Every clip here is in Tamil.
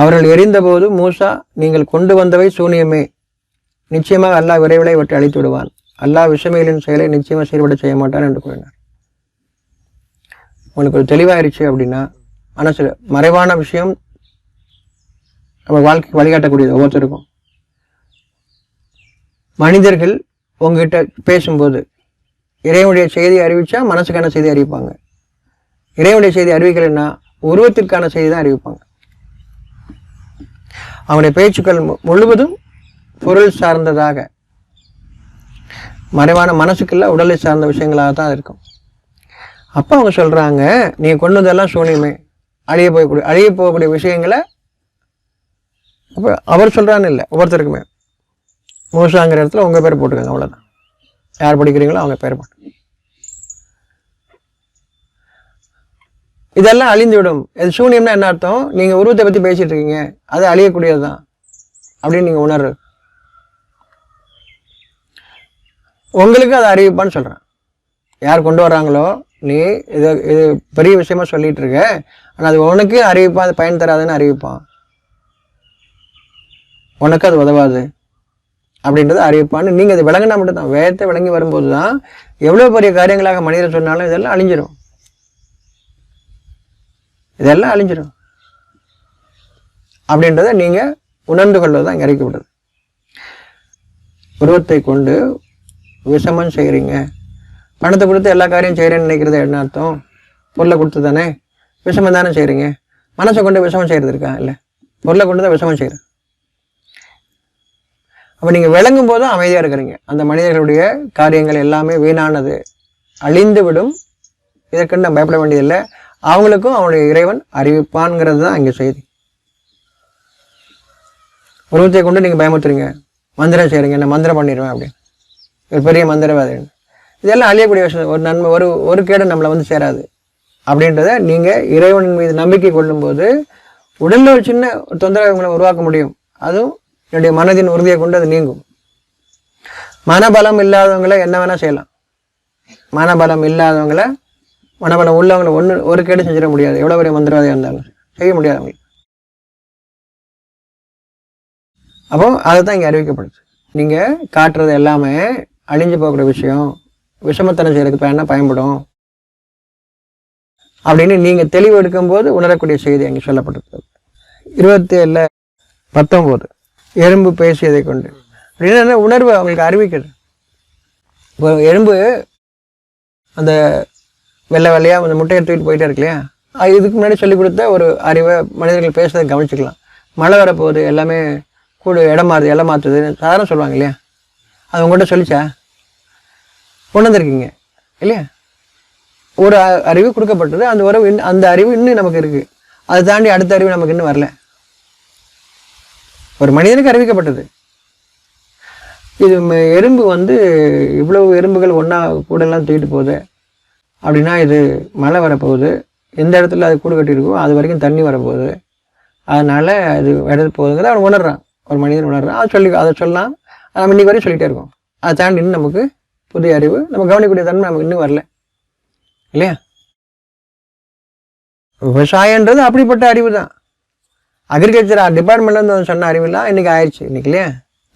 அவர்கள் எரிந்தபோது மூசா நீங்கள் கொண்டு வந்தவை சூனியமே. நிச்சயமாக அல்லாஹ் விரைவில் இவற்றை அழித்து விடுவான் அல்லாஹ் விஷமைகளின் செயலை நிச்சயமாக செயல்பட செய்ய மாட்டான் என்று கூறினார். உங்களுக்கு ஒரு தெளிவாயிருச்சு அப்படின்னா மனசில் மறைவான விஷயம் நம்ம வாழ்க்கைக்கு வழிகாட்டக்கூடியது ஒவ்வொருத்தருக்கும். மனிதர்கள் உங்ககிட்ட பேசும்போது இறைவனுடைய செய்தி அறிவித்தா மனசுக்கான செய்தி அறிவிப்பாங்க. இறைவனுடைய செய்தி அறிவிக்கலைன்னா உருவத்திற்கான செய்தி தான் அறிவிப்பாங்க. அவனுடைய பேச்சுக்கள் முழுவதும் பொருள் சார்ந்ததாக. மறைவான மனசுக்குள்ள உடலை சார்ந்த விஷயங்களாக தான் இருக்கும். அப்போ அவங்க சொல்கிறாங்க நீ கொண்டு சூனியமே. அழிய போகக்கூடிய அழிய போகக்கூடிய விஷயங்களை அப்போ அவர் சொல்கிறான்னு இல்லை ஒவ்வொருத்தருக்குமே. மூசாங்கிற இடத்துல உங்கள் பேர் போட்டுக்கோங்க அவ்வளோதான் யார் படிக்கிறீங்களோ அவங்க பேர் போட்டு இதெல்லாம் அழிந்துவிடும். இது சூன்யம்னா என்ன அர்த்தம்? நீங்க உருவத்தை பத்தி பேசிட்டு இருக்கீங்க அது அழியக்கூடியது தான் அப்படின்னு நீங்க உணர்வு உங்களுக்கு அதை அறிவிப்பான்னு சொல்றேன். யார் கொண்டு வர்றாங்களோ நீ இது இது பெரிய விஷயமா சொல்லிட்டு இருக்க ஆனால் அது உனக்கு அறிவிப்பான் அது பயன் தராதுன்னு அறிவிப்பான். உனக்கு அது உதவாது. அப்படின்றத அறிவிப்பான்னு நீங்கள் அது விளங்கினா மட்டும்தான். வேதத்தை விளங்கி வரும்போது தான் எவ்வளோ பெரிய காரியங்களாக மனிதர் சொன்னாலும் இதெல்லாம் அழிஞ்சிடும் இதெல்லாம் அழிஞ்சிடும் அப்படின்றத நீங்க உணர்ந்து கொள்வது தான் இங்கே உருவத்தை கொண்டு விஷமம் செய்கிறீங்க பணத்தை கொடுத்து எல்லா காரியம் செய்கிறேன்னு நினைக்கிறது என்ன அர்த்தம்? பொருளை கொடுத்து தானே விஷமம் தானே செய்கிறீங்க மனசை கொண்டு விஷமம் செய்கிறது இருக்கா? இல்லை. பொருளை கொண்டு தான் விஷமம் செய்கிறேன் அப்போ நீங்கள் விளங்கும் போது அமைதியாக இருக்கிறீங்க. அந்த மனிதர்களுடைய காரியங்கள் எல்லாமே வீணானது. அழிந்து விடும் இதற்குன்னு நான் பயப்பட வேண்டியதில்லை. அவங்களுக்கும் அவனுடைய இறைவன் அறிவிப்பான்ங்கிறது தான் இங்கே செய்தி. உருவத்தை கொண்டு நீங்கள் பயமுத்துறீங்க மந்திரம் செய்கிறீங்க நான் மந்திரம் பண்ணிடுவேன் அப்படின்னு. ஒரு பெரிய மந்திரவாதி இதெல்லாம் அழியக்கூடிய விஷயம். ஒரு நன்மை ஒரு ஒரு கேடு நம்மளை வந்து சேராது. அப்படின்றத நீங்கள் இறைவனின் மீது நம்பிக்கை கொள்ளும்போது உடலில் ஒரு சின்ன ஒரு தொந்தரவு உங்களை உருவாக்க முடியும். அதுவும் என்னுடைய மனதின் உறுதியை கொண்டு அது நீங்கும். மனபலம் இல்லாதவங்கள என்ன வேணால் செய்யலாம். மனபலம் இல்லாதவங்கள மனபலம் உள்ளவங்களை ஒன்று ஒரு கேடு செஞ்சிட முடியாது. எவ்வளோ பெரிய மந்திரவாதியாக இருந்தாலும். செய்ய முடியாது அவங்களுக்கு. அப்போ அதை தான் இங்கே அறிவிக்கப்படுது. நீங்கள் காட்டுறது எல்லாமே அழிஞ்சு போகிற விஷயம். விஷமத்தனம் செய்யறதுக்கு என்ன பயன்படும்? அப்படின்னு நீங்கள் தெளிவு எடுக்கும்போது உணரக்கூடிய செய்தி அங்கே சொல்லப்பட்டிருக்கிறது. இருபத்தி ஏழில் பத்தொம்போது எறும்பு பேசியதை கொண்டு. அப்படின்னு என்ன உணர்வு அவங்களுக்கு அறிவிக்கிறது இப்போ எறும்பு அந்த வெள்ளை வெள்ளையாக அந்த முட்டையை தூக்கிட்டு போயிட்டே இருக்கு இல்லையா? இதுக்கு முன்னாடி சொல்லிக் கொடுத்த ஒரு அறிவை மனிதர்கள் பேசுறதை கவனிச்சுக்கலாம். மழை வரப்போகுது எல்லாமே கூடு இடம் மாறுது இலை மாற்றுதுன்னு சாதாரண சொல்லுவாங்க இல்லையா? அது உங்கள்கிட்ட சொல்லிச்சா? கொண்டு வந்திருக்கீங்க இல்லையா? ஒரு அ- அறிவு கொடுக்கப்பட்டது அந்த உறவு இன்னும் அந்த அறிவு இன்னும் நமக்கு இருக்குது அதை தாண்டி அடுத்த அறிவு நமக்கு இன்னும் வரல. ஒரு மனிதனுக்கு அறிவிக்கப்பட்டது. இது எறும்பு வந்து இவ்வளவு எறும்புகள் ஒன்றா கூடெல்லாம் தூக்கிட்டு போகுது. அப்படின்னா இது மழை வரப்போகுது. எந்த இடத்துல அது கூடு கட்டியிருக்கோ அது வரைக்கும் தண்ணி வரப்போகுது. அதனால் அது இடத்து போகுதுங்கிறத அவன் உணர்றான். ஒரு மனிதன் உணர்றான். அதை சொல்லி அதை சொல்லலாம் நம்ம இன்னைக்கு வரையும் சொல்லிகிட்டே இருக்கோம். அதை தாண்டி இன்னும் நமக்கு புதிய அறிவு நம்ம கவனிக்கக்கூடிய தன்மை நமக்கு இன்னும் வரல. இல்லையா? விவசாயன்றது அப்படிப்பட்ட அறிவு தான் அக்ரிகல்ச்சர் டிபார்ட்மெண்ட்லேருந்து சொன்ன அறிவுலாம் இன்னைக்கு ஆயிடுச்சு. இன்னைக்கு இல்லையா?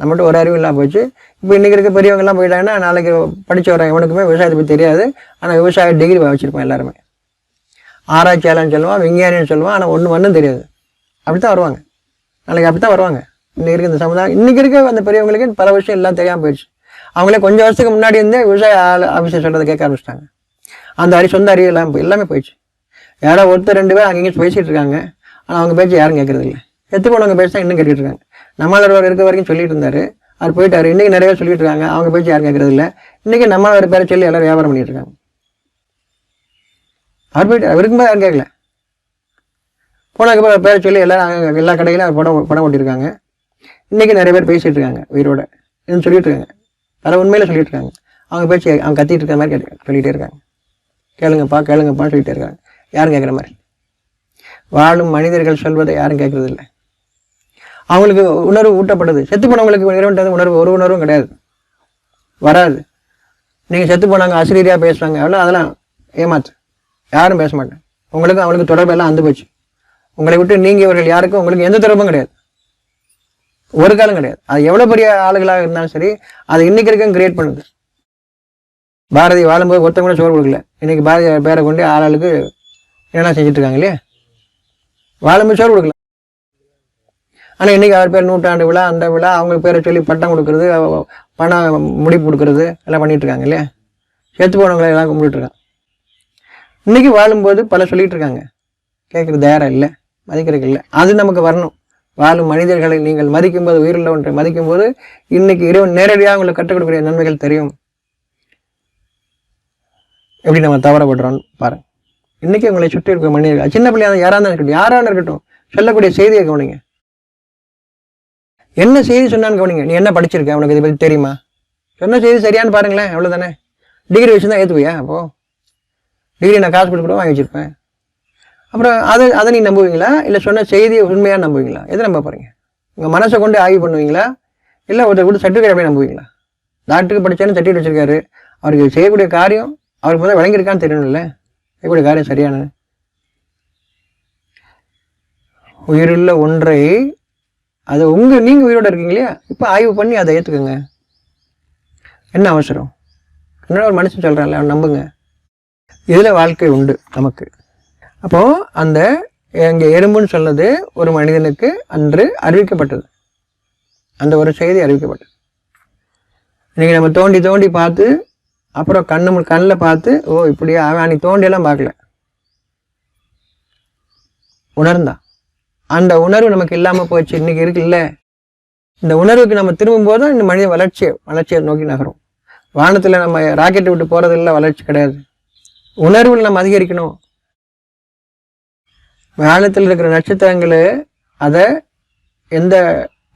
நம்மகிட்ட ஒரு அறிவு இல்லாமல் போச்சு. இப்போ இன்றைக்கி இருக்க பெரியவங்கெல்லாம் போயிட்டாங்கன்னா நாளைக்கு படித்து வரேன் எவனுக்குமே விவசாயத்தை பற்றி தெரியாது. ஆனால் விவசாய டிகிரி வச்சுருப்பான் எல்லாருமே. ஆராய்ச்சியாளன்னு சொல்லுவான் விஞ்ஞானின்னு சொல்லுவான் ஆனால் ஒன்று ஒன்றும் தெரியாது. அப்படி தான் வருவாங்க. நாளைக்கு அப்படி தான் வருவாங்க. இன்றைக்கி இருக்க இந்த சமுதாயம் இன்றைக்கி இருக்க அந்த பெரியவங்களுக்கு பல விஷயம் எல்லாம் தெரியாமல் போயிடுச்சு. அவங்களே கொஞ்சம் வருஷத்துக்கு முன்னாடி இருந்தே விவசாய ஆள் ஆஃபீஸர் சொல்கிறத கேட்க ஆரம்பிச்சிட்டாங்க. அந்த அறிவு சொந்த அறிவு எல்லாம் எல்லாமே போயிடுச்சு. யாரோ ஒருத்தர் ரெண்டு பேர் அங்கேயும் பேசிகிட்டு இருக்காங்க. ஆனால் அவங்க பேச்சு யாரும் கேட்குறதில்ல. இல்லை அவங்க போனவங்க இன்னும் கேட்டுக்கிட்டு இருக்காங்க. நம்மளவர் இருக்க வரைக்கும் சொல்லிட்டு இருந்தாரு அவர் போயிட்டாரு. இன்னைக்கு நிறைய பேர் சொல்லிட்டு இருக்காங்க அவங்க பேச்சு யாரும் கேட்கறது இல்லை. இன்னைக்கு நம்மளவர் பேரை சொல்லி எல்லாரும் வியாபாரம் பண்ணிட்டு இருக்காங்க அவர் போயிட்டு அவருக்கும் போது யாரும் கேட்கல. போனதுக்கப்புறம் பேரை சொல்லி எல்லாரும் எல்லா கடையிலும் அவர் படம் படம் ஓட்டியிருக்காங்க இன்னைக்கு நிறைய பேர் பேசிட்டு இருக்காங்க உயிரோட. இதுன்னு சொல்லிட்டு இருக்காங்க பல உண்மையில சொல்லிட்டு இருக்காங்க அவங்க பேச்சு அவங்க கத்திட்டு இருக்கிற மாதிரி கேட்டு சொல்லிட்டே இருக்காங்க. கேளுங்கப்பா கேளுங்கப்பான்னு சொல்லிட்டே இருக்காங்க. யாரும் கேட்குற மாதிரி. வாழும் மனிதர்கள் சொல்வதை யாரும் கேட்கறது இல்லை. அவங்களுக்கு உணர்வு ஊட்டப்படுது. செத்து போனவங்களுக்கு இறைவன் உணர்வு. ஒரு உணர்வும் கிடையாது. வராது. நீங்கள் செத்து போனாங்க ஆசிரியராக பேசுவாங்க எவ்வளோ அதெல்லாம் ஏமாத்து. யாரும் பேச மாட்டேன் உங்களுக்கு அவங்களுக்கு தொடர்பு எல்லாம் அந்து போச்சு. உங்களை விட்டு நீங்கள் இவர்கள் யாருக்கும் உங்களுக்கு எந்த தொடர்பும் கிடையாது. ஒரு காலம் கிடையாது. அது எவ்வளோ பெரிய ஆளுகளாக இருந்தாலும் சரி அது இன்னைக்கு இருக்கும் கிரியேட் பண்ணுது. பாரதி வாழும்போது ஒருத்தங்க கூட சோறு கொடுக்கல. இன்னைக்கு பாரதி பேரை கொண்டு ஆளாளுக்கு என்ன செஞ்சுட்டு இருக்காங்க இல்லையா? வாழும்போது சோறு கொடுக்கல. ஆனால் இன்றைக்கி அவர் பேர் நூற்றாண்டு விழா அந்த விழா அவங்க பேரை சொல்லி பட்டம் கொடுக்கறது பணம் முடிப்பு கொடுக்கறது எல்லாம் பண்ணிகிட்ருக்காங்க இல்லையா? செத்து போனவங்களை எல்லாம் கும்பிட்டுருக்கான் இன்றைக்கி வாழும்போது பல சொல்லிகிட்டு இருக்காங்க. கேட்குறது தயாரா இல்லை மதிக்கிறதுக்கு இல்லை. அது நமக்கு வரணும். வாழும் மனிதர்களை நீங்கள் மதிக்கும்போது உயிருள்ள ஒன்றை மதிக்கும்போது இன்னைக்கு இறைவன் நேரடியாக உங்களுக்கு கற்றுக் கொடுக்கக்கூடிய நன்மைகள் தெரியும். எப்படி நம்ம தவறப்படுறோம்னு பாருங்க. இன்னைக்கு உங்களை சுற்றி இருக்க மனிதர்கள் சின்ன பிள்ளையா யாராக இருந்தாலும் இருக்கட்டும் யாராக இருக்கட்டும் சொல்லக்கூடிய செய்தியை கவனிங்க. என்ன செய்தி சொன்னான்னு கவனிங்க. நீ என்ன படிச்சிருக்க? உனக்கு இதை பற்றி தெரியுமா? சொன்ன செய்தி சரியான்னு பாருங்களேன் அவ்வளவுதானே? டிகிரி வச்சு தான் ஏற்றுவியா அப்போது டிகிரி நான் காசு கொடுத்து கூட வாங்கி வச்சுருப்பேன். அப்புறம் அதை அதை நீ நம்புவீங்களா? இல்லை சொன்ன செய்தியை உண்மையாக நம்புவீங்களா? எதை நம்ப பாருங்க உங்கள் மனசை கொண்டு ஆய்வு பண்ணுவீங்களா? இல்லை ஒருத்தர் கூட சர்டிஃபிகேட் அப்படியே நம்புவீங்களா? டாக்டருக்கு படிச்சாலும் சர்டிஃபிகேட் வச்சிருக்காரு. அவருக்கு செய்யக்கூடிய காரியம் அவருக்கு முதல்ல விளங்கியிருக்கான்னு தெரியணும்ல. செய்யக்கூடிய காரியம் சரியான உயிருள்ள ஒன்றை அது உங்கள் நீங்கள் உயிரோட இருக்கீங்க இல்லையா இப்போ ஆய்வு பண்ணி அதை ஏத்துக்கோங்க. என்ன அவசரம்? என்னோட ஒரு மனுஷன் சொல்கிறான்ல அவன் நம்புங்க. இதில் வாழ்க்கை உண்டு நமக்கு. அப்போது அந்த எங்கள் எறும்புன்னு சொன்னது ஒரு மனிதனுக்கு அன்று அறிவிக்கப்பட்டது. அந்த ஒரு செய்தி அறிவிக்கப்பட்டது. இன்றைக்கி நம்ம தோண்டி தோண்டி பார்த்து அப்புறம் கண்ணு கண்ணில் பார்த்து ஓ இப்படியா? அவன் அன்னைக்கு தோண்டியெல்லாம் பார்க்கல. உணர்ந்தான். அந்த உணர்வு நமக்கு இல்லாமல் போச்சு இன்னைக்கு இருக்குல்ல? இந்த உணர்வுக்கு நம்ம திரும்பும் தான் இந்த மனித வளர்ச்சி வளர்ச்சியை நோக்கி நகரும். வானத்தில் நம்ம ராக்கெட் விட்டு போகிறது இல்லை வளர்ச்சி கிடையாது. உணர்வில் நம்ம அதிகரிக்கணும். வானத்தில் இருக்கிற நட்சத்திரங்கள் அதை எந்த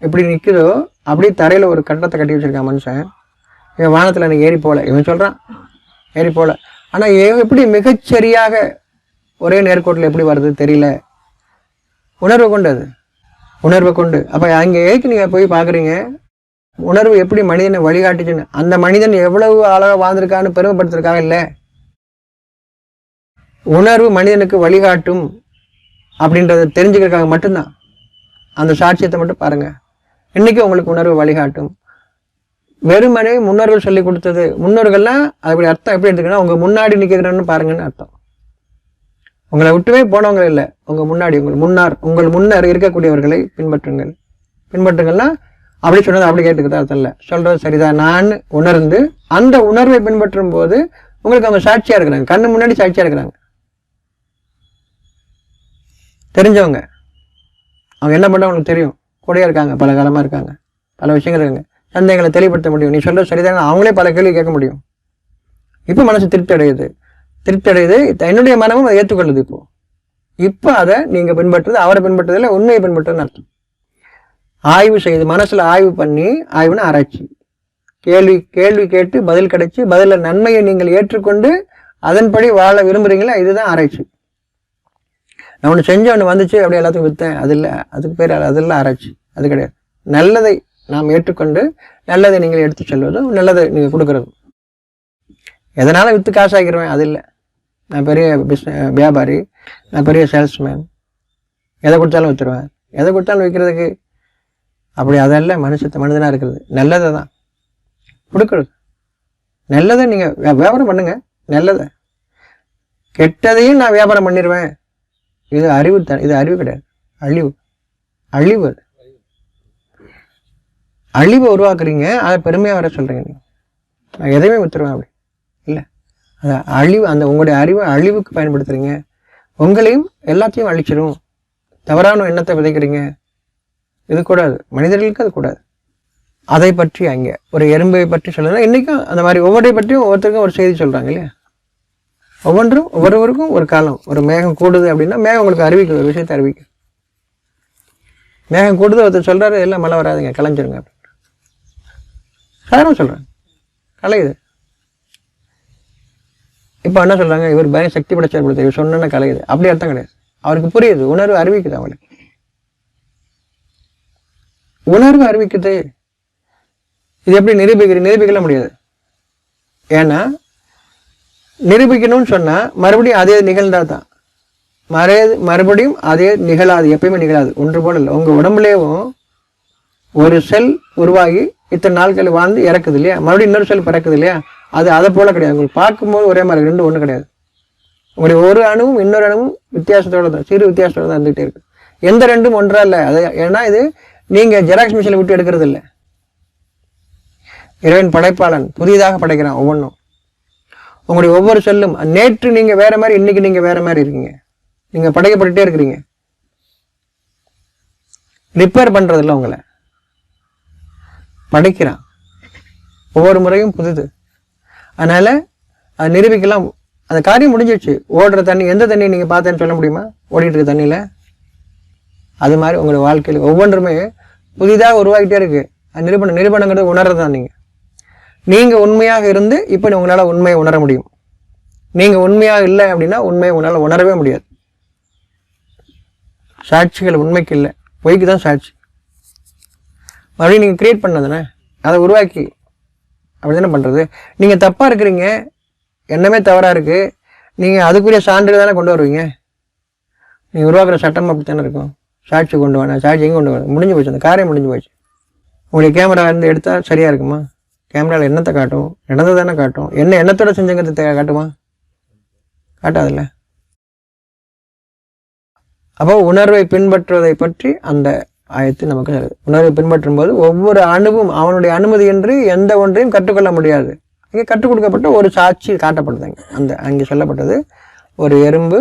எப்படி நிற்குதோ அப்படியே தரையில் ஒரு கட்டத்தை கட்டி வச்சுருக்கான் மனுஷன். இவன் வானத்தில் எனக்கு ஏறி போகல. இவன் சொல்கிறான் ஏறி போகல. ஆனால் எப்படி மிகச்சரியாக ஒரே நேர்கோட்டில் எப்படி வருது தெரியல. உணர்வை கொண்டு அது உணர்வை கொண்டு. அப்போ அங்கே ஏக்கு நீங்கள் போய் பார்க்குறீங்க உணர்வு எப்படி மனிதனை வழிகாட்டுச்சுன்னு. அந்த மனிதன் எவ்வளவு அழகாக வாழ்ந்திருக்கான்னு பெருமைப்படுத்துறதுக்காக இல்லை? உணர்வு மனிதனுக்கு வழிகாட்டும் அப்படின்றத தெரிஞ்சுக்கிறதுக்காக மட்டும்தான். அந்த சாட்சியத்தை மட்டும் பாருங்கள் இன்றைக்கி உங்களுக்கு உணர்வு வழிகாட்டும். வெறுமனே முன்னோர்கள் சொல்லி கொடுத்தது. முன்னோர்கள்லாம் அப்படி அர்த்தம் எப்படி எடுத்துக்கணும் உங்கள் முன்னாடி நிற்கிறன்னு பாருங்கன்னு அர்த்தம். உங்களை விட்டுவே போனவங்க இல்லை. உங்கள் முன்னாடி உங்கள் முன்னார் உங்கள் முன்னர் இருக்கக்கூடியவர்களை பின்பற்றுங்கள். பின்பற்றுங்கள்னா அப்படி சொன்னது அப்படி கேட்டுக்கிட்டா அர்த்தம் இல்லை சொல்கிறது சரிதான். நான் உணர்ந்து அந்த உணர்வை பின்பற்றும் போது உங்களுக்கு அவங்க சாட்சியாக இருக்கிறாங்க. கண்ணு முன்னாடி சாட்சியாக இருக்கிறாங்க. தெரிஞ்சவங்க. அவங்க என்ன பண்ண உங்களுக்கு தெரியும். கூடயே இருக்காங்க பல காலமாக இருக்காங்க. பல விஷயங்கள் இருக்காங்க. சந்தேகங்களை தெளிவுபடுத்த முடியும். நீ சொல்கிறது சரிதான் அவங்களே பல கேள்வி கேட்க முடியும். இப்போ மனசு திருப்தி அடையுது. திருப்தி அடையுது என்னுடைய மனமும் அதை ஏற்றுக்கொள்ளுது இப்போ. இப்போ அதை நீங்கள் பின்பற்றுறது அவரை பின்பற்றுறதுல உண்மையை பின்பற்றுறதுன்னு அர்த்தம். ஆய்வு செய்து மனசில் ஆய்வு பண்ணி ஆய்வுன்னு ஆராய்ச்சி. கேள்வி கேள்வி கேட்டு பதில் கிடைச்சி பதிலில் நன்மையை நீங்கள் ஏற்றுக்கொண்டு அதன்படி வாழ விரும்புகிறீங்களா இதுதான் ஆராய்ச்சி. நான் ஒன்று செஞ்சு ஒன்று வந்துச்சு அப்படியே எல்லாத்துக்கும் விற்றேன் அது இல்லை அதுக்கு பேர் அதெல்லாம் ஆராய்ச்சி. அது கிடையாது. நல்லதை நாம் ஏற்றுக்கொண்டு நல்லதை நீங்கள் எடுத்து செல்வதும் நல்லதை நீங்கள் கொடுக்குறதும் எதனால் விற்று காசாக்கிடுவேன் அது இல்லை. நான் பெரிய பிஸ்ன வியாபாரி நான் பெரிய சேல்ஸ்மேன் எதை கொடுத்தாலும் விற்றுருவேன் எதை கொடுத்தாலும் விற்கிறதுக்கு அப்படி அதெல்லாம் மனுஷத்தை மனிதனாக இருக்கிறது. நல்லதை தான். கொடுக்குறது. நல்லதை நீங்கள் வியாபாரம் பண்ணுங்கள் நல்லதை. கெட்டதையும் நான் வியாபாரம் பண்ணிடுவேன் இது அறிவு த இது அறிவு கிடையாது. அழிவு. அழிவு அது. அழிவை உருவாக்குறீங்க. அதை பெருமையாக வர சொல்கிறீங்க நீங்கள் நான் எதையுமே விற்றுருவேன் அப்படி. இல்லை. அழிவு அந்த உங்களுடைய அறிவை அழிவுக்கு பயன்படுத்துறீங்க. உங்களையும் எல்லாத்தையும் அழிச்சிடும் தவறான எண்ணத்தை விதைக்கிறீங்க. இது கூடாது. மனிதர்களுக்கு அது கூடாது. அதை பற்றி அங்கே ஒரு எறும்பை பற்றி சொல்லணும் இன்றைக்கும் அந்த மாதிரி ஒவ்வொன்றை பற்றியும் ஒவ்வொருத்தருக்கும் ஒரு செய்தி சொல்கிறாங்க இல்லையா? ஒவ்வொன்றும் ஒவ்வொருவருக்கும் ஒரு காலம் ஒரு மேகம் கூடுது அப்படின்னா மேகம் உங்களுக்கு அறிவிக்கும் ஒரு விஷயத்தை அறிவிக்கும் மேகம் கூடுது ஒருத்தர் சொல்கிறாரு எல்லாம் மழை வராதுங்க கலைஞ்சிருங்க அப்படின்னு. சாதாரண சொல்கிறேன் கலையுது இப்போ என்ன சொல்கிறாங்க இவர் பயம் சக்தி படைச்சார் கொடுத்த இவர் சொன்னா கலையுது. அப்படி அர்த்தம் கிடையாது. அவருக்கு புரியுது. உணர்வு அறிவிக்குது அவங்களுக்கு உணர்வு அறிவிக்குது. இது எப்படி நிரூபிக்கிற நிரூபிக்கல முடியாது. ஏன்னா நிரூபிக்கணும்னு சொன்னால் மறுபடியும் அதே நிகழ்ந்தா தான் மறு மறுபடியும் அதே நிகழாது. எப்பயுமே நிகழாது. ஒன்று போல இல்லை. உங்கள் உடம்புலேயும் ஒரு செல் உருவாகி இத்தனை நாட்கள் வாழ்ந்து இறக்குது இல்லையா? மறுபடியும் இன்னொரு செல் பிறக்குது இல்லையா? அது அதை போல் கிடையாது. உங்களுக்கு பார்க்கும்போது ஒரே மாதிரி ரெண்டு ஒன்றும் கிடையாது. உங்களுடைய ஒரு அணுவும் இன்னொரு அணுவும் வித்தியாசத்தோட தான் சிறு வித்தியாசத்தோடு தான் இருந்துகிட்டே இருக்கு. எந்த ரெண்டும் ஒன்றா இல்லை. அது ஏன்னா இது நீங்கள் ஜெராக்ஸ் மிஷினை விட்டு எடுக்கிறது இல்லை. இறைவன் படைப்பாளன் புதிதாக படைக்கிறான் ஒவ்வொன்றும். உங்களுடைய ஒவ்வொரு செல்லும் நேற்று நீங்கள் வேறு மாதிரி இன்றைக்கி நீங்கள் வேறு மாதிரி இருக்கீங்க. நீங்கள் படைக்கப்பட்டுட்டே இருக்கிறீங்க. ரிப்பேர் பண்ணுறதில்ல உங்களை. படைக்கிறான். ஒவ்வொரு முறையும் புதுது. அதனால் அது நிரூபிக்கலாம். அந்த காரியம் முடிஞ்சிடுச்சு ஓடுற தண்ணி எந்த தண்ணி நீங்கள் பார்த்தேன்னு சொல்ல முடியுமா? ஓடிட்டு இருக்க தண்ணியில். அது மாதிரி உங்களுடைய வாழ்க்கையில் ஒவ்வொன்றுமே புதிதாக உருவாகிட்டே இருக்குது அது நிரூபணம் நிரூபணங்கிறது உணர்றது தான் நீங்கள் நீங்கள் உண்மையாக இருந்து இப்போ உங்களால் உண்மையை உணர முடியும். நீங்கள் உண்மையாக இல்லை அப்படின்னா உண்மையை உங்களால் உணரவே முடியாது. சாட்சிகள் உண்மைக்கு இல்லை. பொய்க்கு தான் சாட்சி. மறுபடியும் நீங்கள் க்ரியேட் பண்ணதுண்ணே அதை உருவாக்கி அப்படி தானே பண்ணுறது நீங்கள் தப்பாக இருக்கிறீங்க. எண்ணமே தவறாக இருக்குது நீங்கள் அதுக்குரிய சான்று தானே கொண்டு வருவீங்க? நீங்கள் உருவாக்குற சட்டம் அப்படி தானே இருக்கும்? சாட்சி கொண்டு வரேன் சாட்சி எங்கே கொண்டு வரணும் முடிஞ்சு போச்சு அந்த காரியம் முடிஞ்சு போச்சு. உங்களுடைய கேமரா இருந்து எடுத்தால் சரியாக இருக்குமா? கேமராவில் எண்ணத்தை காட்டும்? நடந்தது தானே காட்டும்? என்ன எண்ணத்தோட செஞ்சங்கிறது காட்டுமா? காட்டாதுல்ல. அப்போ உணர்வை பின்பற்றுவதை பற்றி அந்த ஆயத்து நமக்கு நல்லது உணர்வை பின்பற்றும் போது ஒவ்வொரு அணுவும் அவனுடைய அனுமதியின்றி எந்த ஒன்றையும் கற்றுக்கொள்ள முடியாது. இங்கே கற்றுக் கொடுக்கப்பட்ட ஒரு சாட்சி காட்டப்படுதுங்க. அந்த அங்கே சொல்லப்பட்டது ஒரு எறும்பு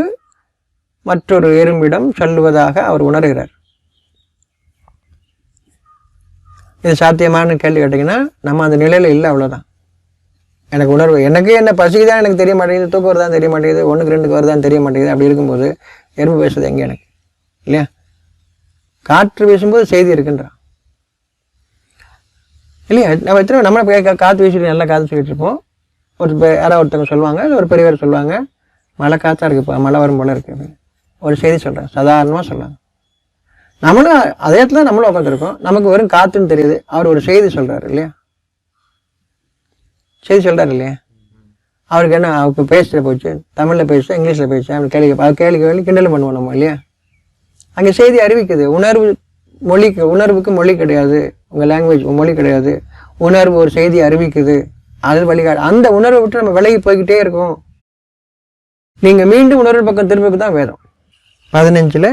மற்றொரு எறும்பிடம் சொல்லுவதாக அவர் உணர்கிறார். இது சாத்தியமான கேள்வி கேட்டிங்கன்னா நம்ம அந்த நிலையில் இல்லை அவ்வளோதான் எனக்கு உணர்வு எனக்கு என்ன பசிக்குதான் எனக்கு தெரிய மாட்டேங்குது தூக்கம் வருதான் தெரிய மாட்டேங்குது ஒன்றுக்கு ரெண்டுக்கு வருதான்னு தெரிய மாட்டேங்குது. அப்படி இருக்கும்போது எறும்பு பேசுறது எங்கே எனக்கு? இல்லையா? காற்று வீசும்போது செய்தி இருக்குன்றான். இல்லையா? நம்ம எத்தனை நம்ம கா- காற்று வீசிட்டு நல்லா காற்று சொல்லிட்டு இருப்போம். ஒரு யாராவது ஒருத்தவங்க சொல்லுவாங்க இல்லை ஒரு பெரியவர் சொல்லுவாங்க மழை காற்றா இருக்குப்பா மழை வரும் போல இருக்கு ஒரு செய்தி சொல்கிறேன் சாதாரணமாக சொல்கிறாங்க நம்மளும் அதே இடத்துல நம்மளும் உட்காந்துருக்கோம் நமக்கு வெறும் காற்றுன்னு தெரியுது. அவர் ஒரு செய்தி சொல்கிறாரு இல்லையா? செய்தி சொல்கிறாரு இல்லையா? அவருக்கு என்ன அவருக்கு பேசுகிற போச்சு தமிழில் பேச இங்கிலீஷில் பேச அப்படி கேள்வி அவர் கேள்வி கேள்வி கிண்டல் பண்ணுவோம் நம்ம இல்லையா? அங்கே செய்தி அறிவிக்குது. உணர்வு மொழிக்கு உணர்வுக்கு மொழி கிடையாது. உங்கள் லாங்குவேஜ் மொழி கிடையாது. உணர்வு ஒரு செய்தி அறிவிக்குது. அது வழிகாடு அந்த உணர்வை விட்டு நம்ம விலகி போய்கிட்டே இருக்கோம். நீங்கள் மீண்டும் உணர்வு பக்கம் திரும்புக்கு தான் வேதம். பதினஞ்சில்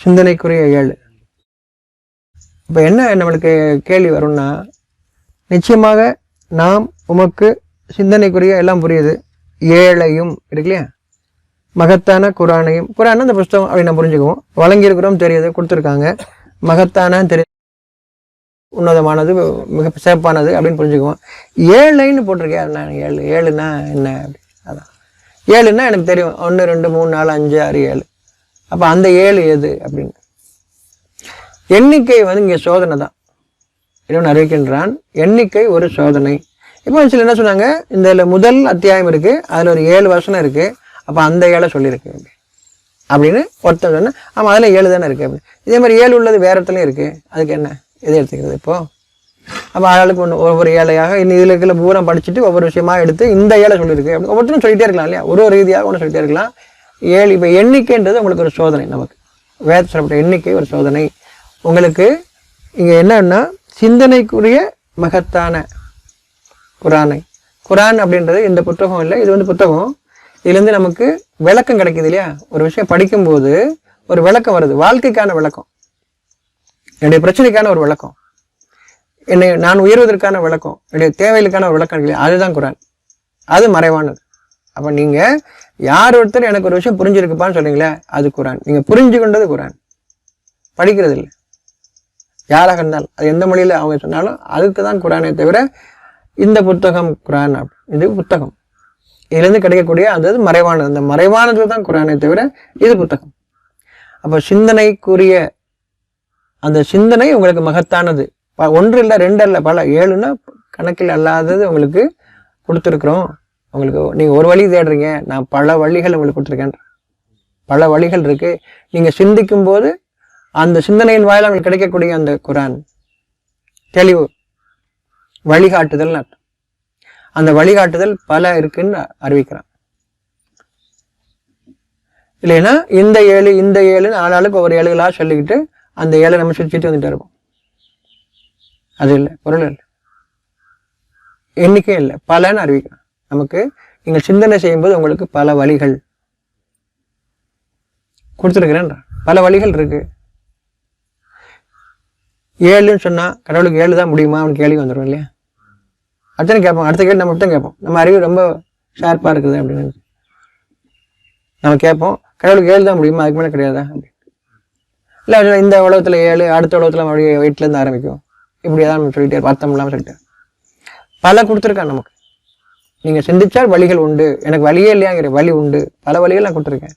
சிந்தனைக்குரிய ஏழு. இப்போ என்ன நம்மளுக்கு கேள்வி வரும்னா நிச்சயமாக நாம் உமக்கு சிந்தனைக்குரிய எல்லாம் புரியுது. ஏழையும் இருக்கு இல்லையா? மகத்தான குரானையும் குரான் அந்த புஸ்தகம் அப்படி நான் புரிஞ்சுக்குவோம். வழங்கியிருக்கிறோம் தெரியுது கொடுத்துருக்காங்க. மகத்தான தெரிய உன்னதமானது மிக சிறப்பானது அப்படின்னு புரிஞ்சுக்குவோம். ஏழைன்னு போட்டிருக்கேன். நான் ஏழு ஏழுனா என்ன? அப்படி அதான். ஏழுன்னா எனக்கு தெரியும். ஒன்று ரெண்டு மூணு நாலு அஞ்சு ஆறு ஏழு. அப்போ அந்த ஏழு எது அப்படின்னு. எண்ணிக்கை வந்து இங்கே சோதனை தான். இறைவன் அறிவிக்கின்றான் எண்ணிக்கை ஒரு சோதனை. இப்போ சில என்ன சொன்னாங்க? இந்த முதல் அத்தியாயம் இருக்குது அதில் ஒரு ஏழு வசனம் இருக்குது அப்போ அந்த ஏழை சொல்லியிருக்கு. அப்படின்னு ஒருத்தன் சொன்னால் ஆமாம் அதில் ஏழு தானே இருக்குது அப்படின்னு இதே மாதிரி ஏழு உள்ளது வேறு இடத்துலையும் இருக்குது அதுக்கு என்ன? எதை எடுத்துக்கிறது இப்போ? அப்போ ஆளுக்கு ஒன்று ஒவ்வொரு ஏழையாக இன்னும் இதில் இருக்கிற பூரம் படிச்சுட்டு ஒவ்வொரு விஷயமாக எடுத்து இந்த ஏழை சொல்லியிருக்கு. அப்படி ஒவ்வொருத்தரும் சொல்லிகிட்டே இருக்கலாம் இல்லையா? ஒரு ஒரு ரீதியாக ஒன்று சொல்லிட்டே இருக்கலாம். ஏழு இப்போ எண்ணிக்கைன்றது உங்களுக்கு ஒரு சோதனை நமக்கு. வேத சொல்லப்பட்ட எண்ணிக்கை ஒரு சோதனை. உங்களுக்கு இங்கே என்னன்னா சிந்தனைக்குரிய மகத்தான குரானை. குரான் அப்படின்றது இந்த புத்தகம் இல்லை இது வந்து புத்தகம். இதுலேருந்து நமக்கு விளக்கம் கிடைக்குது இல்லையா? ஒரு விஷயம் படிக்கும்போது ஒரு விளக்கம் வருது. வாழ்க்கைக்கான விளக்கம். என்னுடைய பிரச்சனைக்கான ஒரு விளக்கம். என்னை நான் உயர்வதற்கான விளக்கம். என்னுடைய தேவைகளுக்கான ஒரு விளக்கம் இல்லையா? அதுதான் குரான். அது மறைவானது. அப்போ நீங்கள் யார் ஒருத்தர் எனக்கு ஒரு விஷயம் புரிஞ்சிருக்குப்பான்னு சொல்கிறீங்களே அது குரான். நீங்கள் புரிஞ்சு கொண்டது குரான். படிக்கிறது இல்லை யாராக இருந்தாலும். அது எந்த மொழியில் அவங்க சொன்னாலும் அதுக்கு தான் குரானே தவிர இந்த புத்தகம் குரான். இது புத்தகம். இதுலேருந்து கிடைக்கக்கூடிய அந்த இது மறைவானது அந்த மறைவானது தான் குரானே தவிர இது புத்தகம். அப்போ சிந்தனைக்குரிய அந்த சிந்தனை உங்களுக்கு மகத்தானது. ப- ஒன்று இல்லை ரெண்டு இல்லை பல ஏழுன்னா கணக்கில் அல்லாதது உங்களுக்கு கொடுத்துருக்குறோம். உங்களுக்கு நீங்கள் ஒரு வழி தேடுறீங்க நான் பல வழிகள் உங்களுக்கு கொடுத்துருக்கேன். பல வழிகள் இருக்குது நீங்கள் சிந்திக்கும் போது அந்த சிந்தனையின் வாயில் உங்களுக்கு கிடைக்கக்கூடிய அந்த குரான். தெளிவு வழிகாட்டுதல் நான் அந்த வழிகாட்டுதல் பல இருக்குன்னு அறிவிக்கிறான். இல்லைன்னா இந்த ஏழு இந்த ஏழுன்னு ஆளாளுக்கு ஒவ்வொரு ஏழுகளாக சொல்லிக்கிட்டு அந்த ஏழை நம்ம சுற்றிட்டு வந்துட்டு இருப்போம். அது இல்லை பொருள் இல்லை. எண்ணிக்கை இல்லை பலன்னு அறிவிக்கிறான். நமக்கு நீங்கள் சிந்தனை செய்யும்போது உங்களுக்கு பல வழிகள் கொடுத்துருக்கிறேன். பல வழிகள் இருக்கு. ஏழுன்னு சொன்னால் கடவுளுக்கு ஏழு தான் முடியுமா? அவனுக்கு கேள்வி வந்துடும் இல்லையா? அத்தனை கேட்போம் அடுத்த கேள்வி நம்ம மட்டும் கேட்போம் நம்ம அறிவு ரொம்ப ஷார்ப்பாக இருக்குது அப்படின்னு நம்ம கேட்போம். கடவுளுக்கு ஏழு தான் முடியுமா? அதுக்கு மேலே கிடையாதா? அப்படின்னு. இல்லை இந்த உலகத்தில் ஏழு அடுத்த உலகத்தில் மறுபடியும் வீட்டிலேருந்து ஆரம்பிக்கும் இப்படி தான் நம்ம சொல்லிட்டே அர்த்தம் இல்லாமல் சொல்லிட்டு பல கொடுத்துருக்கான் நமக்கு. நீங்கள் சிந்திச்சால் வழிகள் உண்டு. எனக்கு வழியே இல்லையாங்கிற வழி உண்டு. பல வழிகள் நான் கொடுத்துருக்கேன்.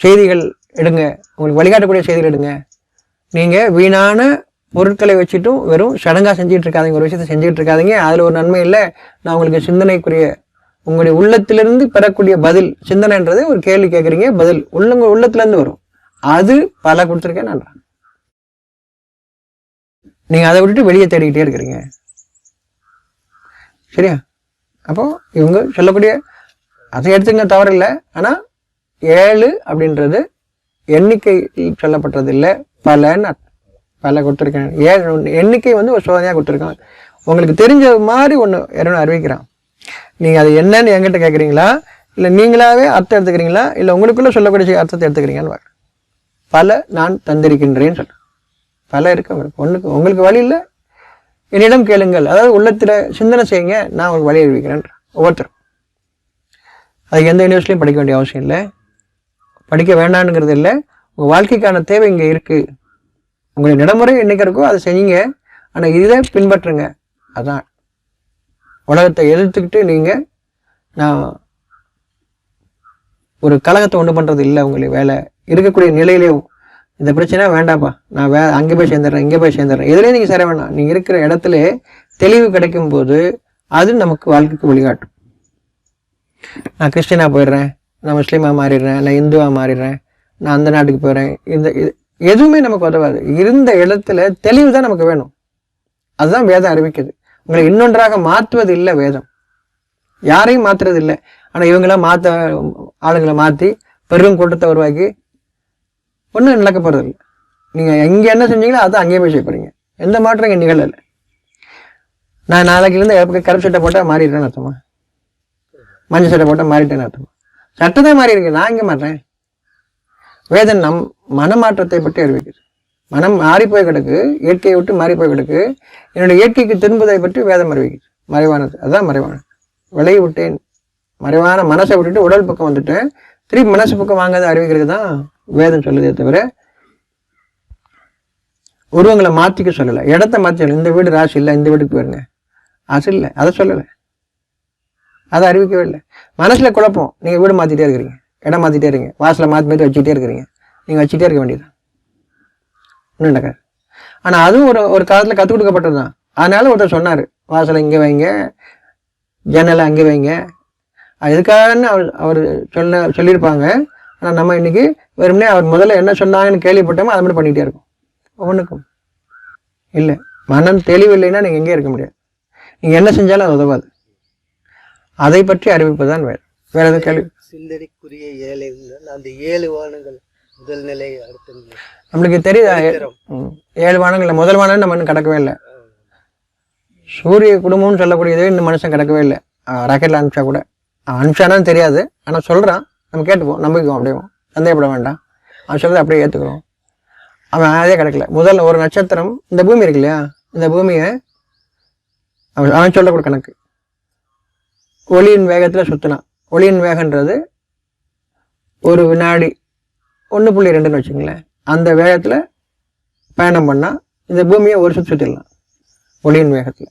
செய்திகள் எடுங்க. உங்களுக்கு வழிகாட்டக்கூடிய செய்திகள் எடுங்க. நீங்கள் வீணான பொருட்களை வச்சுட்டும் வெறும் சடங்காக செஞ்சுட்டு இருக்காதீங்க ஒரு விஷயத்தை செஞ்சுட்டு இருக்காதீங்க அதில் ஒரு நன்மை இல்லை. நான் உங்களுக்கு சிந்தனைக்குரிய உங்களுடைய உள்ளத்திலிருந்து பெறக்கூடிய பதில் சிந்தனைன்றது ஒரு கேள்வி கேட்குறீங்க பதில் உள்ள உங்க உள்ளத்துலேருந்து வரும். அது பல கொடுத்துருக்கேன் நான் நீங்கள் அதை விட்டுட்டு வெளியே தேடிக்கிட்டே இருக்கிறீங்க. சரியா? அப்போ இவங்க சொல்லக்கூடிய அதை எடுத்துங்க தவறில்லை. ஆனால் ஏழு அப்படின்றது எண்ணிக்கை சொல்லப்பட்டது இல்லை பலன்னு வேலை பல கொடுத்துருக்கேன். ஏழு எண்ணிக்கை வந்து ஒரு சோதனையாக கொடுத்துருக்கான். உங்களுக்கு தெரிஞ்ச மாதிரி ஒன்று யாரும் அறிவிக்கிறான். நீங்கள் அது என்னன்னு என்கிட்ட கேட்குறீங்களா இல்லை நீங்களாவே அர்த்தம் எடுத்துக்கிறீங்களா? இல்லை உங்களுக்குள்ளே சொல்லக்கூடிய அர்த்தத்தை எடுத்துக்கிறீங்கன்னு பல நான் தந்திருக்கின்றேன்னு சொல்கிறேன் பல இருக்கு உங்களுக்கு ஒன்றுக்கு உங்களுக்கு வழி இல்லை? என்னிடம் கேளுங்கள். அதாவது உள்ளத்தில் சிந்தனை செய்யுங்க. நான் உங்களுக்கு வழி அறிவிக்கிறேன் ஒவ்வொருத்தரும். அது எந்த யூனிவர்சிட்டியும் படிக்க வேண்டிய அவசியம் இல்லை. படிக்க வேண்டாம்ங்கிறது இல்லை. உங்கள் வாழ்க்கைக்கான தேவை இங்கே இருக்குது உங்களுடைய நடைமுறை என்னைக்கு இருக்கோ அதை செய்யுங்க. ஆனால் இதை பின்பற்றுங்க. அதான். உலகத்தை எதிர்த்துக்கிட்டு நீங்கள் நான் ஒரு கழகத்தை ஒன்று பண்ணுறது இல்லை உங்களுக்கு வேலை. இருக்கக்கூடிய நிலையிலேயும் இந்த பிரச்சனை வேண்டாம்ப்பா. நான் வே அங்கே போய் சேர்ந்துடுறேன் இங்கே போய் சேர்ந்துடுறேன் இதுலேயும் நீங்கள் சேர வேணாம். நீங்கள் இருக்கிற இடத்துல தெளிவு கிடைக்கும் போது அது நமக்கு வாழ்க்கைக்கு வழிகாட்டும். நான் கிறிஸ்டினாக போயிடுறேன். நான் முஸ்லீமாக மாறிடுறேன். நான் இந்துவாக மாறிடுறேன். நான் அந்த நாட்டுக்கு போயிடுறேன். இந்த இது எதுவுமே நமக்கு உதவாது. இருந்த இடத்துல தெளிவு தான் நமக்கு வேணும். அதுதான் வேதம் அறிவிக்குது. உங்களை இன்னொன்றாக மாற்றுவது இல்லை வேதம். யாரையும் மாற்றுறது இல்லை ஆனால் இவங்களாம் மாற்ற ஆளுங்களை மாற்றி பெரும் கூட்டத்தை உருவாக்கி ஒன்றும் நடக்க போகிறது இல்லை நீங்கள் எங்கே என்ன செஞ்சீங்களோ அதான் அங்கேயே போய் செய்ய எந்த மாற்றம் இங்கே நிகழலை. நான் நாளைக்கு இருந்து கருப்பு சட்டை போட்டால் மாறிடுறேன்னு அர்த்தமா? மஞ்சள் சட்டை போட்டால் மாறிட்டேன்னு அர்த்தமா? சட்டை தான் மாறி இருக்கு நான் இங்கே மாற்றேன்? வேதம் நம் மனமாற்றத்தை பற்றி அறிவிக்குது மனம் மாறி போய் கிடக்கு இயற்கையை விட்டு மாறி போய் கிடக்கு. என்னுடைய இயற்கைக்கு திரும்புவதை பற்றி வேதம் அறிவிக்கிறது. மறைவானது. அதான் மறைவானது. விளைய விட்டேன். மறைவான மனசை விட்டுட்டு உடல் பக்கம் வந்துட்டேன். திருப்பி மனசு பக்கம் வாங்காத அறிவிக்கிறது தான் வேதம் சொல்லுதே தவிர உருவங்களை மாற்றிக்க சொல்லலை. இடத்த மாற்றி இந்த வீடு ராசி இல்லை இந்த வீட்டுக்கு போயிருங்க. அது இல்லை. அதை சொல்லலை. அதை அறிவிக்கவே இல்லை. மனசில் குழப்பம். நீங்கள் வீடு மாற்றிட்டே இருக்கிறீங்க. இடம் மாற்றிட்டே இருக்கீங்க வாசலை மாற்றி மாற்றி வச்சுக்கிட்டே இருக்கிறீங்க. நீங்கள் வச்சுட்டே இருக்க வேண்டியது ஒன்றும் நடக்காது ஆனால் அதுவும் ஒரு ஒரு காலத்தில் கற்றுக் கொடுக்கப்பட்டது தான் அதனால ஒருத்தர் சொன்னார் வாசலை இங்கே வைங்க ஜன்னலை அங்கே வைங்க. அதுக்காகன்னு எதுக்காகன்னு அவர் அவர் சொன்ன சொல்லியிருப்பாங்க. ஆனால் நம்ம இன்றைக்கி வெறுமனே அவர் முதல்ல என்ன சொன்னாங்கன்னு கேள்விப்பட்டோமோ அதை மட்டும் பண்ணிகிட்டே இருக்கோம். ஒவ்வொன்றுக்கும் இல்லை மனம் தெளிவு இல்லைன்னா நீங்கள் எங்கேயும் இருக்க முடியாது. நீங்கள் என்ன செஞ்சாலும் அது உதவாது. அதை பற்றி அறிவிப்பு தான் வேறு. வேறு எதுவும் கேள்வி? சிந்தனைக்குரிய ஏழை அந்த ஏழு வானங்கள் முதல் நிலை அடுத்த நிலை. நம்மளுக்கு தெரியுதா. ஏழு வானங்கள் முதல் வானம் நம்ம இன்னும் கடக்கவே இல்லை. சூரிய குடும்பம்னு சொல்லக்கூடியதே இந்த மனுஷன் கிடக்கவே இல்லை. ராக்கெட்டில் அனுப்பிச்சா கூட. அனுப்பிச்சானான்னு தெரியாது. ஆனால் சொல்கிறான் நம்ம கேட்டுப்போம் நம்பிக்குவோம். அப்படியே சந்தேகப்பட வேண்டாம். அவன் சொல்றதை அப்படியே ஏற்றுக்கிறோம் அவன் அதே கிடக்கல. முதல்ல ஒரு நட்சத்திரம் இந்த பூமி இருக்கு இல்லையா? இந்த பூமியை அவன் அவன் சொல்லக்கூடிய கணக்கு. ஒளியின் வேகத்தில் சுற்றினான் ஒளியின் வேகன்றது ஒரு வினாடி ஒன்று புள்ளி ரெண்டுன்னு வச்சுங்களேன் அந்த வேகத்தில் பயணம் பண்ணால் இந்த பூமியை ஒரு சுற்று சுற்றிடலாம் ஒளியின் வேகத்தில்.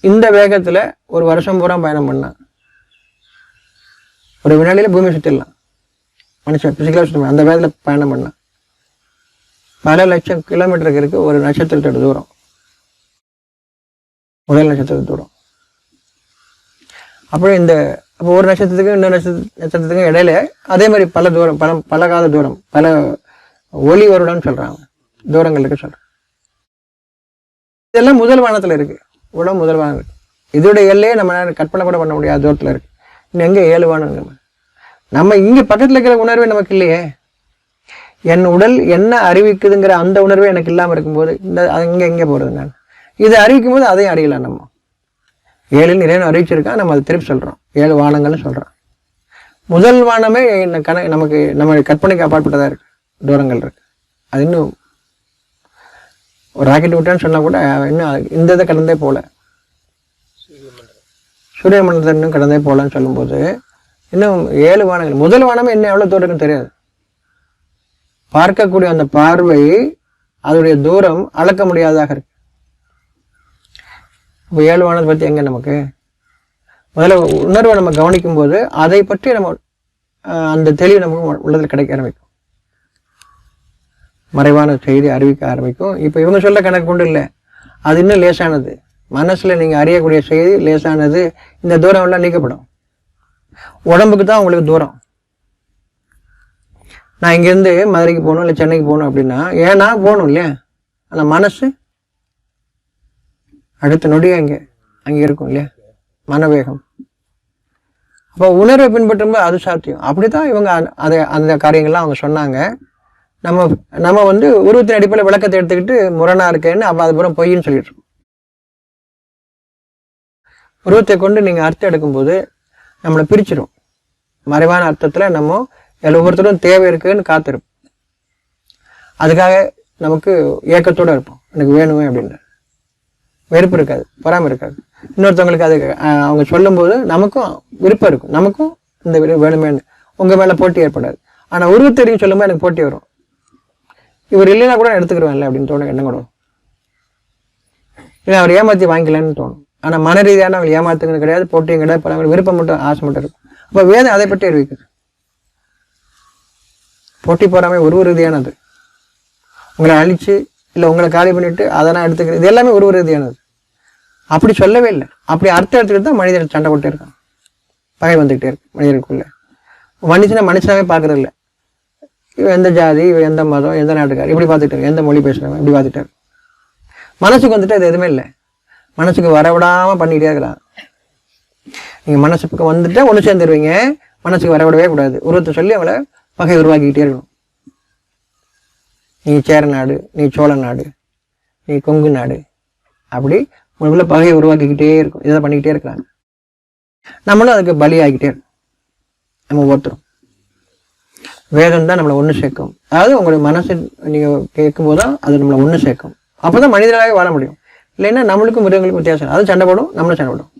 இந்த வேகத்தில் ஒரு வருஷம் பூரா பயணம் பண்ணா ஒரு வினாடியில் பூமியை சுற்றிடலாம் மனுஷன் பிசிக்கலாக சுற்றி அந்த வேகத்தில் பயணம் பண்ணால் பல லட்சம் கிலோமீட்டருக்கு இருக்கு ஒரு நட்சத்திரத்தோட தூரம். முதல் நட்சத்திரத்து தூரம். அப்புறம் இந்த அப்போ ஒரு நட்சத்திரத்துக்கு இன்னொரு நட்சத்திர நட்சத்திரத்துக்கும் இடையில அதே மாதிரி பல தூரம் பல பல கால தூரம் பல ஒளி வருடம்னு சொல்கிறாங்க தூரங்கள் இருக்கு சொல்றாங்க. இதெல்லாம் முதல் வானத்தில் இருக்குது உலகம் முதல் வானம் இருக்குது இதோட எல்லையே நம்ம கற்பனை கூட பண்ண முடியாத தூரத்தில் இருக்கு. இன்னும் எங்கே ஏழு வானம் நம்ம? இங்கே பக்கத்தில் இருக்கிற உணர்வே நமக்கு இல்லையே. என் உடல் என்ன அறிவிக்குதுங்கிற அந்த உணர்வே எனக்கு இல்லாமல் இருக்கும்போது இந்த அது இங்கே எங்கே போகிறது நான் இதை அறிவிக்கும் போது அதையும் அறியலாம் நம்ம. ஏழில் இறைவன் அறிவிச்சிருக்கா நம்ம அதை திருப்பி சொல்கிறோம் ஏழு வானங்கள்னு சொல்கிறோம் முதல் வானமே என்ன கண நமக்கு நம்ம கற்பனைக்கு அப்பாற்பட்டதாக இருக்கு. தூரங்கள் இருக்கு. அது இன்னும் ஒரு ராக்கெட் விட்டான்னு சொன்னால் கூட இன்னும் இந்த இதை கடந்தே போகல சூரிய மண்டலத்தை இன்னும் கடந்தே போகலன்னு சொல்லும்போது இன்னும் ஏழு வானங்கள் முதல் வானமே என்ன எவ்வளோ தூரம் தெரியாது. பார்க்கக்கூடிய அந்த பார்வை அதனுடைய தூரம் அளக்க முடியாததாக இருக்கு. இப்போ ஏழு வானத்தை பற்றி எங்கே நமக்கு? முதல்ல உணர்வை நம்ம கவனிக்கும் போது அதை பற்றி நம்ம அந்த தெளிவு நமக்கு உள்ளதில் கிடைக்க ஆரம்பிக்கும். மறைவான செய்தி அறிவிக்க ஆரம்பிக்கும். இப்போ இவங்க சொல்ல கணக்கு கொண்டு இல்லை. அது இன்னும் லேசானது. மனசில் நீங்கள் அறியக்கூடிய செய்தி லேசானது. இந்த தூரம் எல்லாம் நீக்கப்படும். உடம்புக்கு தான் உங்களுக்கு தூரம். நான் இங்கேருந்து மதுரைக்கு போகணும் இல்லை சென்னைக்கு போகணும் அப்படின்னா ஏன்னா போகணும் இல்லையா? ஆனால் மனசு அடுத்த நொடி அங்கே அங்கே இருக்கும் இல்லையா? மனவேகம். அப்போ உணர்வை பின்பற்றும்போது அது சாத்தியம். அப்படி தான் இவங்க அதை அந்த காரியங்கள்லாம் அவங்க சொன்னாங்க. நம்ம நம்ம வந்து உருவத்தின் அடிப்படையில் விளக்கத்தை எடுத்துக்கிட்டு முரணாக இருக்கேன்னு அப்போ அது பொய்ன்னு சொல்லிட்டு இருக்கோம். உருவத்தை கொண்டு நீங்கள் அர்த்தம் எடுக்கும்போது நம்மளை பிரிச்சிடும் மறைவான அர்த்தத்தில் நம்ம எல்லா ஒவ்வொருத்தரும் தேவை இருக்குன்னு காத்திருப்போம். அதுக்காக நமக்கு ஏக்கத்தோடு இருப்போம். எனக்கு வேணுமே அப்படின்ற வெறுப்பு இருக்காது பொறாமல் இருக்காது. இன்னொருத்தவங்களுக்கு அது அவங்க சொல்லும்போது நமக்கும் விருப்பம் இருக்கும். நமக்கும் இந்த வேணுமேனு வேணுமேன்னு உங்கள் மேலே போட்டி ஏற்படாது. ஆனால் உருவத்தெரியும் சொல்லும்போது எனக்கு போட்டி வரும். இவர் இல்லைன்னா கூட நான் எடுத்துக்கிறேன்ல அப்படின்னு தோணும் எண்ணம் கூட வரும். இல்லை அவர் ஏமாற்றி வாங்கிக்கலான்னு தோணும். ஆனால் மன ரீதியான அவங்க ஏமாத்துங்கிறது கிடையாது போட்டியும் கிடையாது பொறாமை விருப்பம் மட்டும் ஆசை மட்டும் இருக்கும். அப்போ வேதம் அதை பற்றி அறிவிக்குது. போட்டி போறாமல் உருவ ரீதியானது. உங்களை அழிச்சு இல்லை உங்களை காலி பண்ணிவிட்டு அதை நான் எடுத்துக்கிறேன். இது எல்லாமே ஒரு ரீதியானது. அப்படி சொல்லவே இல்லை. அப்படி அர்த்தம் எடுத்துக்கிட்டு தான் மனிதர் சண்டை போட்டு இருக்கான். பகை வந்துக்கிட்டே இருக்கு மனிதர்களுக்குள்ளே மனுஷனை மனுஷனாவே பார்க்கறது இல்லை. இவன் எந்த ஜாதி இவன் எந்த மதம் எந்த நாட்டுக்கார் இப்படி பார்த்துட்டு எந்த மொழி பேசுகிறவன் இப்படி பார்த்துட்டு மனசுக்கு வந்துட்டு அது எதுவுமே இல்லை. மனசுக்கு வரவிடாமல் பண்ணிக்கிட்டே இருக்கிறான். நீங்கள் மனசுக்கு வந்துட்டு ஒன்று சேர்ந்துருவீங்க. மனசுக்கு வரவிடவே கூடாது. உருவத்தை சொல்லி அவளை பகை உருவாக்கிக்கிட்டே இருக்கணும். நீ சேர நாடு நீ சோழ நாடு நீ கொங்கு நாடு அப்படி உங்களுக்குள்ள பகையை உருவாக்கிக்கிட்டே இருக்கும். இதை பண்ணிக்கிட்டே இருக்கிறாங்க. நம்மளும் அதுக்கு பலியாகிக்கிட்டே இருக்கும். நம்ம ஒவ்வொருத்தரும். வேதம் தான் நம்மளை ஒன்று சேர்க்கும். அதாவது உங்களுடைய மனசு நீங்கள் கேட்கும்போது தான் அது நம்மளை ஒன்று சேர்க்கும். அப்போ தான் மனிதனாகவே வாழ முடியும். இல்லைன்னா நம்மளுக்கும் மிருகங்களுக்கும் வித்தியாசம். அது சண்டை போடும் நம்மளும் சண்டை போடும்